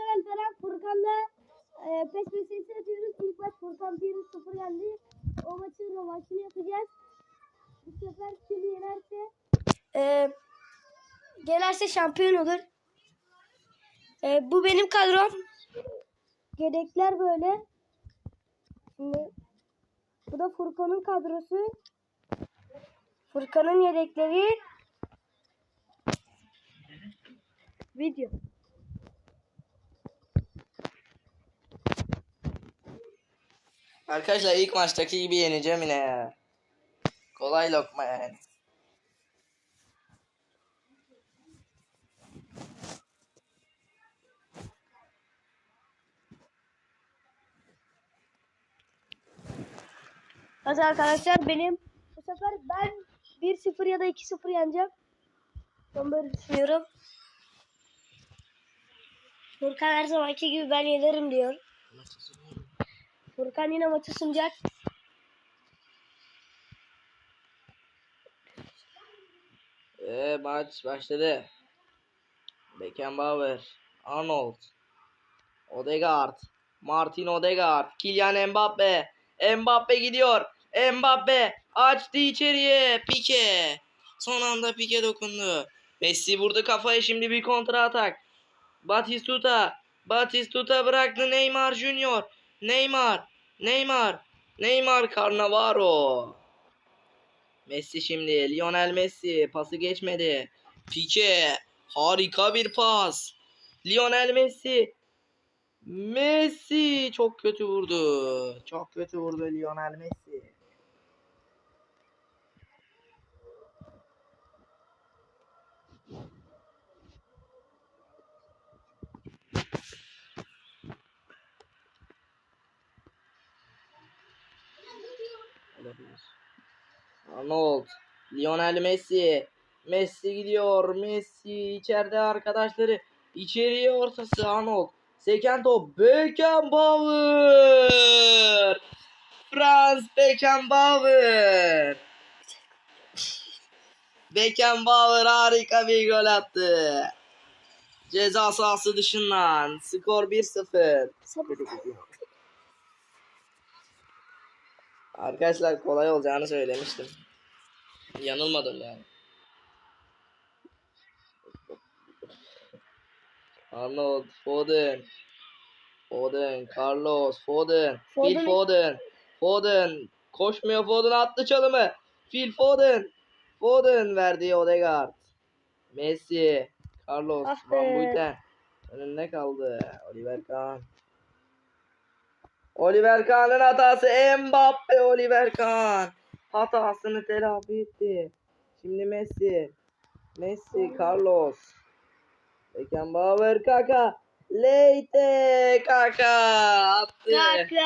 ben Alperen Furkan'la e, PES meselesi atıyoruz. İlk maç Furkan 1-0 yendi. O maçın rövanşını yapacağız. Bu sefer kim yenerse e, yenerse şampiyon olur. E, bu benim kadrom. Yedekler böyle. Şimdi bu da Furkan'ın kadrosu. Furkan'ın yedekleri. Video. Arkadaşlar ilk maçtaki gibi yeneceğim yine ya. Kolay lokma yani. Hadi arkadaşlar benim bu sefer ben 1-0 ya da 2-0 yeneceğim. Ben böyle düşünüyorum. Furkan her zamanki gibi ben yenerim diyor. Furkan yine maçı sunacak. Ee, maç başladı. Beckenbauer, Arnold, Odegaard, Martin Odegaard, Kylian Mbappe, Mbappe gidiyor. Mbappe açtı içeriye. Pique. Son anda Pique dokundu. Messi vurdu kafaya şimdi bir kontra atak. Batistuta. Batistuta bıraktı Neymar Junior. Neymar. Neymar. Neymar Cannavaro. Messi şimdi. Lionel Messi. Pası geçmedi. Pique. Harika bir pas. Lionel Messi. Messi çok kötü vurdu. Çok kötü vurdu Lionel Messi. Arnold. Lionel Messi. Messi gidiyor. Messi içeride arkadaşları. İçeriye ortası Arnold. Seken top. Beckenbauer. Franz Beckenbauer. Beckenbauer harika bir gol attı. Ceza sahası dışından. Skor 1-0. Arkadaşlar kolay olacağını söylemiştim. Yanılmadım yani. Arnold, Foden, Foden, Carlos, Foden, Phil Foden- Foden, Foden, koşmuyor Foden attı çalımı. Phil Foden, Foden verdi Odegaard. Messi, Carlos, Ah. Van Buiten önünde kaldı. Oliver Kahn. Oliver Kahn'ın hatası Mbappe Oliver Kahn hatasını telafi etti. Şimdi Messi. Messi Carlos. Beckenbauer Kaka. Leite Kaka attı. Kaka.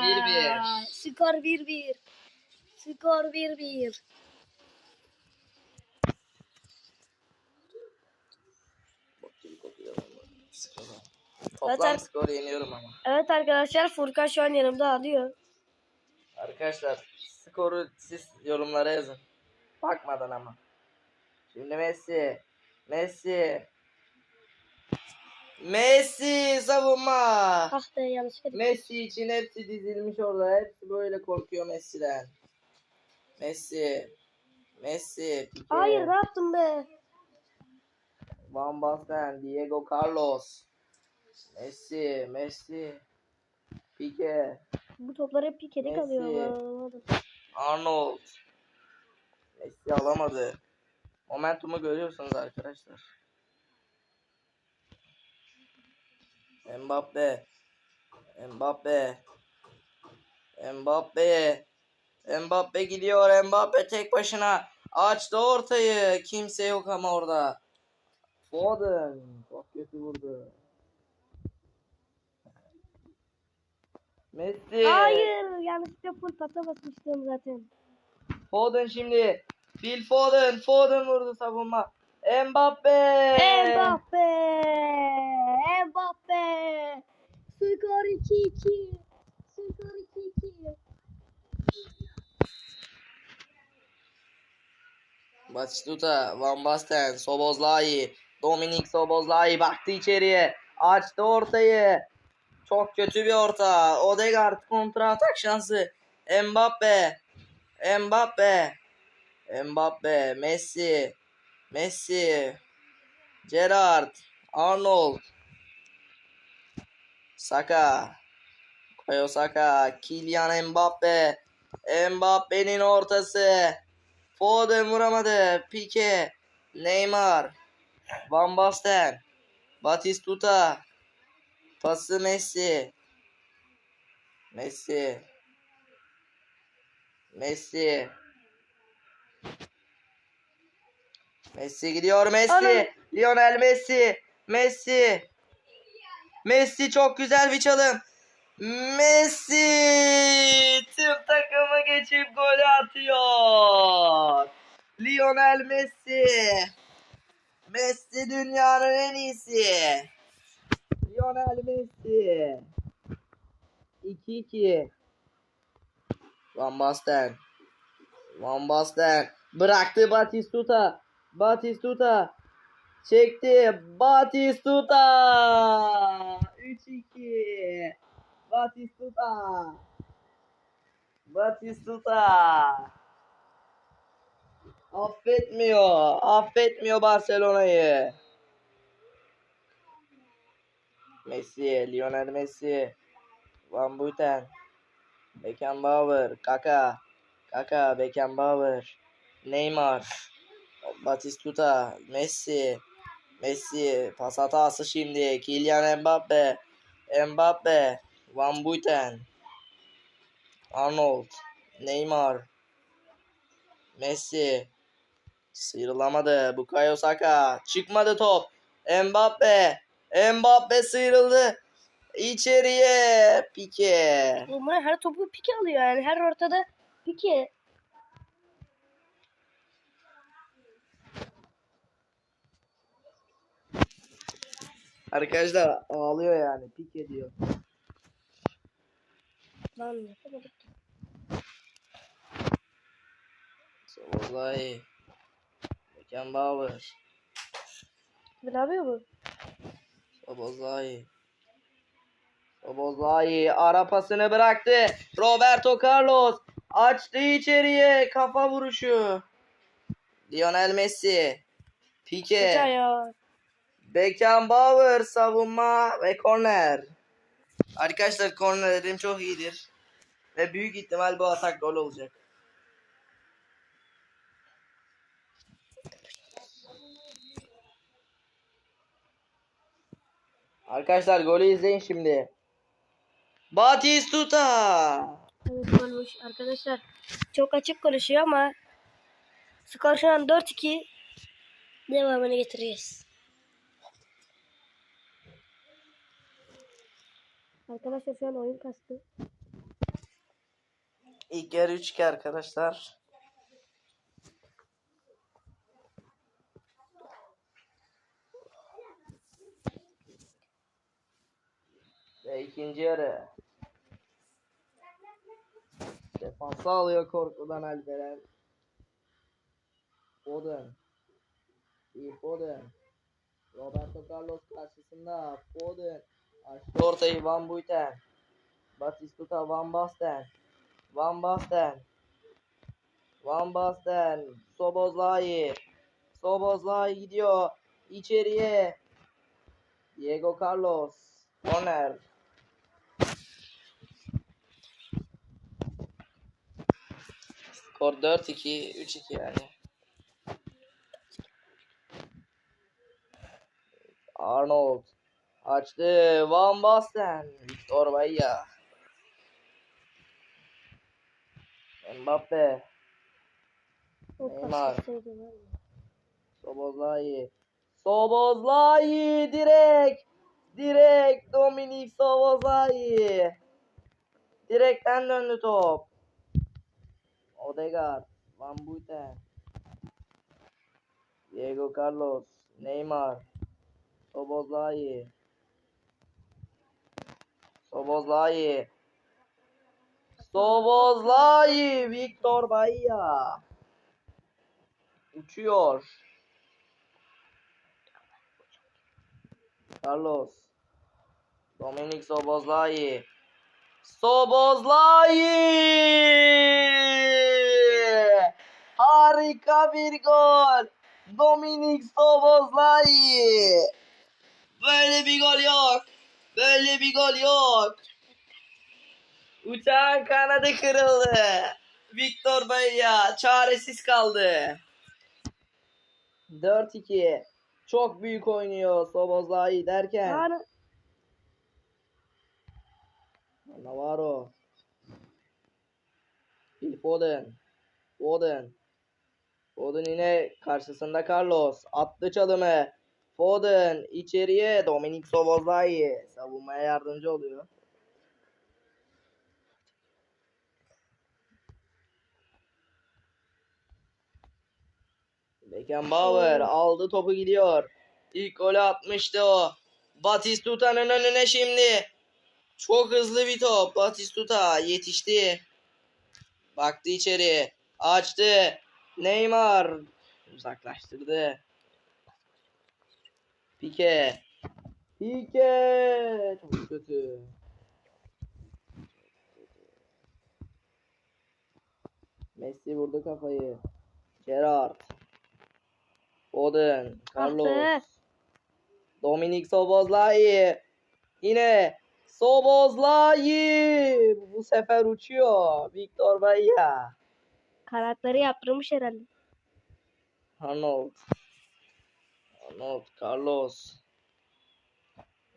1-1. Skor 1-1. Skor 1-1. Toplam Zaten- skor yeniyorum ama. Evet arkadaşlar Furkan şu an yanımda alıyor. Arkadaşlar skoru siz yorumlara yazın. Bakmadan ama. Şimdi Messi. Messi. Messi savunma. Ah be yanlış. Messi için hepsi dizilmiş orada. Hepsi böyle korkuyor Messi'den. Messi. Messi. Pique, Hayır ne yaptın be? Van Basten. Diego Carlos. Messi. Messi. Pique. Bu toplar hep pikede Messi. kalıyor. Arnold. Messi alamadı. Momentumu görüyorsunuz arkadaşlar. Mbappe. Mbappe. Mbappe. Mbappe gidiyor. Mbappe tek başına. Açtı ortayı. Kimse yok ama orada. Foden. Çok kötü vurdu. Messi. Hayır yanlışlıkla full pata basmıştım zaten. Foden şimdi. Phil Foden. Foden vurdu savunma. Mbappe. Mbappe! Mbappe! Skor 2-2. Skor 2-2. Batistuta, Van Basten, Sobozlai, Dominik Sobozlai baktı içeriye. Açtı ortayı. Çok kötü bir orta. Odegaard kontra atak şansı. Mbappe. Mbappe. Mbappe. Messi. Messi. Gerrard. Arnold. Saka. Koyo Saka. Kylian Mbappe. Mbappe'nin ortası. Foden vuramadı. Pique. Neymar. Van Basten. Batistuta. Pası Messi. Messi. Messi. Messi gidiyor Messi. Anam. Lionel Messi. Messi. Messi çok güzel bir çalım. Messi tüm takımı geçip gol atıyor. Lionel Messi. Messi dünyanın en iyisi. Lionel Messi. 2-2. Van Basten. Van Basten. Bıraktı Batistuta. Batistuta. Çekti. Batistuta. 3-2. Batistuta. Batistuta. Affetmiyor. Affetmiyor Barcelona'yı. Messi, Lionel Messi. Van Buiten. Beckenbauer, Kaka. Kaka, Beckenbauer. Neymar. Batistuta, Messi. Messi pas hatası şimdi. Kylian Mbappe. Mbappe. Van Buiten. Arnold. Neymar. Messi. Sıyrılamadı. Bukayo Saka. Çıkmadı top. Mbappe. Mbappe sıyrıldı. İçeriye. Pike. Bunlar her topu pike alıyor yani. Her ortada pike. Arkadaşlar ağlıyor yani. Pike diyor. Lan yapamadık. Vallahi. Beckenbauer. Ne yapıyor bu? Sobozlai. Sobozlai ara pasını bıraktı. Roberto Carlos açtı içeriye kafa vuruşu. Lionel Messi. Pique. Beckenbauer savunma ve korner. Arkadaşlar kornerlerim çok iyidir. Ve büyük ihtimal bu atak gol olacak. Arkadaşlar golü izleyin şimdi. Batistuta. Evet olmuş arkadaşlar. Çok açık konuşuyor ama skor şu an 4-2 devamını getireceğiz. Arkadaşlar şu an oyun kastı. İlk yarı 3-2 arkadaşlar. Ve ikinci yarı. Defansa alıyor korkudan Alperen. Foden. İyi Foden. Roberto Carlos karşısında. Foden. Açtı ortayı Van Buiten. Batistuta Van Basten. Van Basten. Van Basten. Sobozlai. Sobozlai gidiyor. İçeriye. Diego Carlos. Corner. Skor 4-2. 3-2 yani. Arnold. Açtı. Van Basten. Victor Bahia. Mbappe. Neymar. Sobozlai. Sobozlai direkt. Direkt Dominik Sobozlai. Direkten döndü top. Odegaard. Van Buiten. Diego Carlos. Neymar. Sobozlai. Sobozlai. Sobozlai. Victor Bahia. Uçuyor. Carlos. Dominik Sobozlai. Sobozlai! Harika bir gol. Dominik Sobozlai. Böyle bir gol yok. Böyle bir gol yok. Uçağın kanadı kırıldı. Victor Bahia çaresiz kaldı. 4-2. Çok büyük oynuyor Sobozlai derken. Yani Navarro. Phil Foden. Foden. Foden yine karşısında Carlos. Attı çalımı. Foden içeriye. Dominik Szoboszlai savunmaya yardımcı oluyor. Beckenbauer aldı topu gidiyor. İlk golü atmıştı o. Batistuta'nın önüne şimdi. Çok hızlı bir top. Batistuta yetişti. Baktı içeri. Açtı. Neymar uzaklaştırdı. Pike. Pike. Çok kötü. Messi vurdu kafayı. Gerrard. Foden. Carlos. be. Dominik Sobozlai. Yine Sobozlai. Bu sefer uçuyor. Victor Bahia. Kanatları yaptırmış herhalde. Arnold. Arnold. Carlos.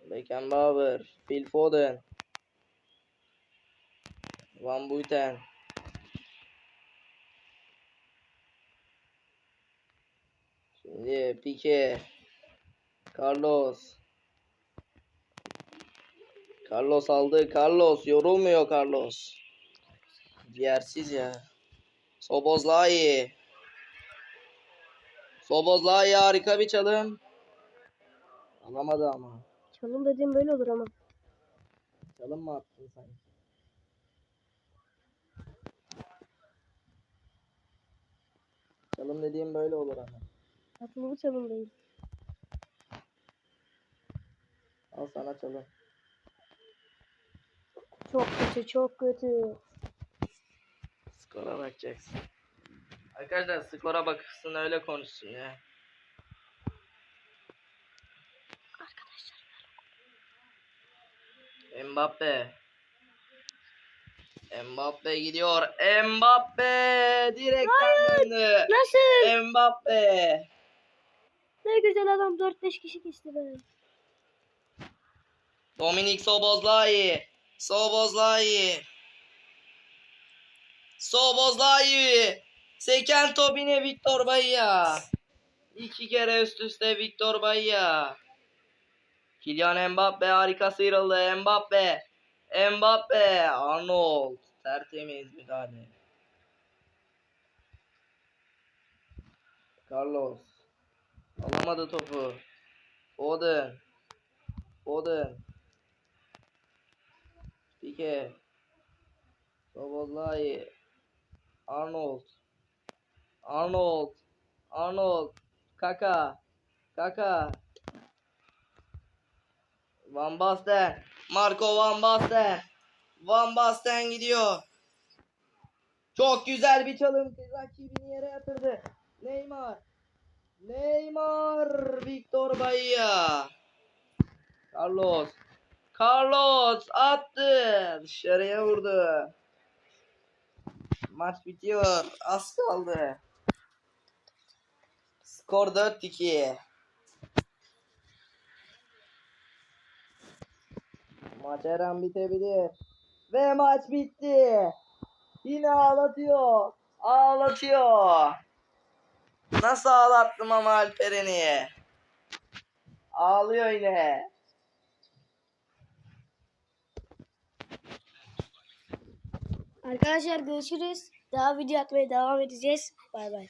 Beckenbauer. Phil Foden. Van Buiten. Şimdi Pique. Carlos. Carlos aldı. Carlos yorulmuyor Carlos. Diğersiz ya. Sobozlai. Sobozlai harika bir çalım. Alamadı ama. Çalım dediğim böyle olur ama. Çalım mı attın sen? Çalım dediğim böyle olur ama. Aslında bu çalım değil. Al sana çalım. Çok kötü, çok kötü. Skora bakacaksın. Arkadaşlar skora bakılsın öyle konuşsun ya. Mbappe. Mbappe gidiyor. Mbappe direkten döndü. Nasıl? Mbappe. Ne güzel adam 4-5 kişi geçti be. Dominik Sobozlai. Sobozlai. Sobozlai. Seken top Victor Bahia. İki kere üst üste Victor Bahia. Kylian Mbappe harika sıyrıldı. Mbappe. Mbappe. Arnold. Tertemiz müdahale. Carlos. Alamadı topu. Foden. Foden. Pique. Sobozlai. Arnold. Arnold. Arnold. Kaka. Kaka. Van Basten. Marco Van Basten. Van Basten gidiyor. Çok güzel bir çalım. Rakibini yere yatırdı. Neymar. Neymar. Victor Bahia. Carlos. Carlos attı. Dışarıya vurdu. Maç bitiyor. Az kaldı. Skor 4-2. Maç her an bitebilir. Ve maç bitti. Yine ağlatıyor. Ağlatıyor. Nasıl ağlattım ama Alperen'i? Ağlıyor yine. Arkadaşlar görüşürüz. Daha video atmaya devam edeceğiz. Bay bay.